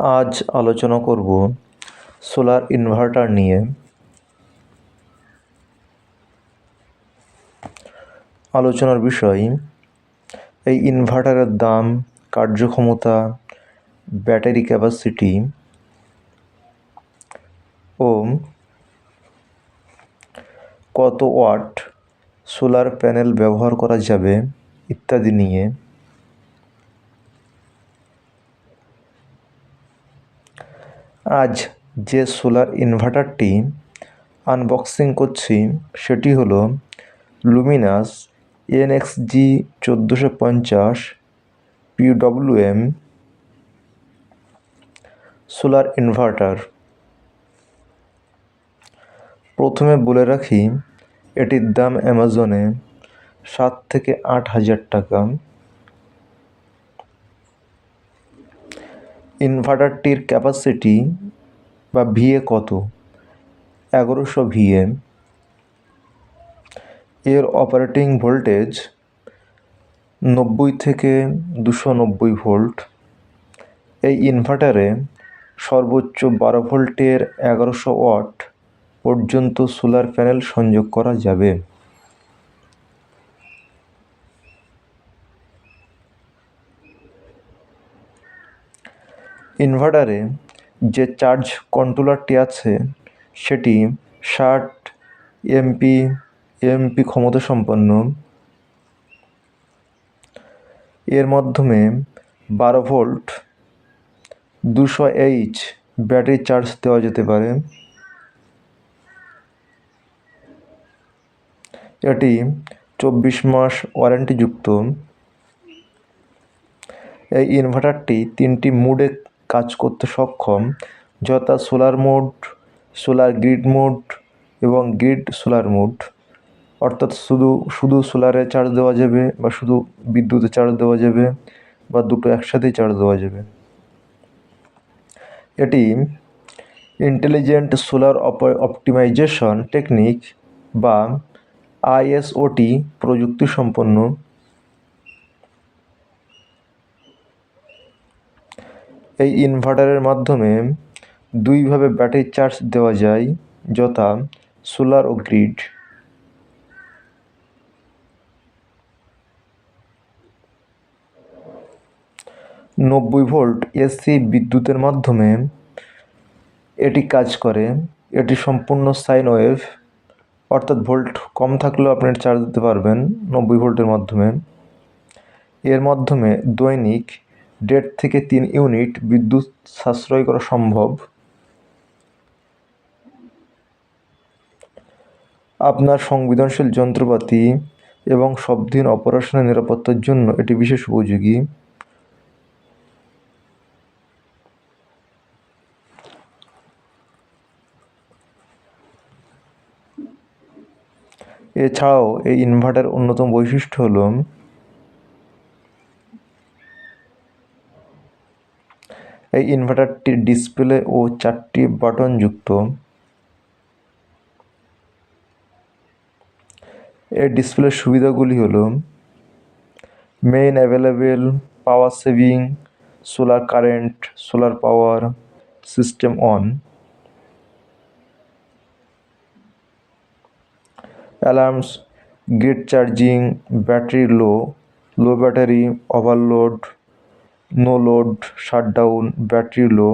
আজ আলোচনা করব সোলার ইনভার্টার নিয়ে। আলোচনার বিষয়, এই ইনভার্টারের দাম, কার্যক্ষমতা, ব্যাটারি ক্যাপাসিটি ও কত ওয়াট সোলার প্যানেল ব্যবহার করা যাবে ইত্যাদি নিয়ে। আজ যে সোলার ইনভার্টারটি আনবক্সিং করছি, সেটি হলো লুমিনাস এনএক্সজি চোদ্দোশো পঞ্চাশ পিডব্লিউএম সোলার ইনভার্টার প্রথমে বলে রাখি, এটির দাম অ্যামাজনে সাত থেকে আট হাজার টাকা। ইনভার্টারটির ক্যাপাসিটি বা ভিএ কত? এগারোশো ভিএ এর অপারেটিং ভোল্টেজ নব্বই থেকে দুশো নব্বই ভোল্ট। এই ইনভার্টারে সর্বোচ্চ বারো ভোল্টের এগারোশো ওয়াট পর্যন্ত সোলার প্যানেল সংযোগ করা যাবে। ইনভার্টারে যে চার্জ কন্ট্রোলারটি আছে, সেটি ষাট এমপি এমপি ক্ষমতা সম্পন্ন এর মাধ্যমে বারো ভোল্ট, দুশো এইচ ব্যাটারি চার্জ দেওয়া যেতে পারে। এটি চব্বিশ মাস ওয়ারেন্টিযুক্ত। এই ইনভার্টারটি তিনটি মুডে কাজ করতে সক্ষম, যথা solar mode, solar grid mode এবং গ্রিড সোলার মোড। অর্থাৎ শুধু শুধু সোলারে চার্জ দেওয়া যাবে বা শুধু বিদ্যুতে চার্জ দেওয়া যাবে বা দুটো একসাথেই চার্জ দেওয়া যাবে। এটি intelligent solar op optimization technique বা আইএসওটি প্রযুক্তি সম্পন্ন এই ইনভার্টারের মাধ্যমে দুইভাবে ব্যাটারি চার্জ দেওয়া যায়, যথা সোলার ও গ্রিড নব্বই ভোল্ট এসি বিদ্যুতের মাধ্যমে এটি কাজ করে। এটি সম্পূর্ণ সাইন ওয়েভ অর্থাৎ ভোল্ট কম থাকলেও আপনি চার্জ দিতে পারবেন নব্বই ভোল্টের মাধ্যমে। এর মাধ্যমে দৈনিক দেড় থেকে তিন ইউনিট বিদ্যুৎ সাশ্রয় করা সম্ভব। আপনার সংবেদনশীল যন্ত্রপাতি এবং সব দিন অপারেশনের নিরাপত্তার জন্য এটি বিশেষ উপযোগী। এছাড়াও এই ইনভার্টার অন্যতম বৈশিষ্ট্য হলো এই ইনভার্টারটির ডিসপ্লে ও চারটি বাটন যুক্ত। এর ডিসপ্লের সুবিধাগুলি হলো main available power saving solar current solar power system on alarms grid charging battery low low battery overload no load shutdown battery low.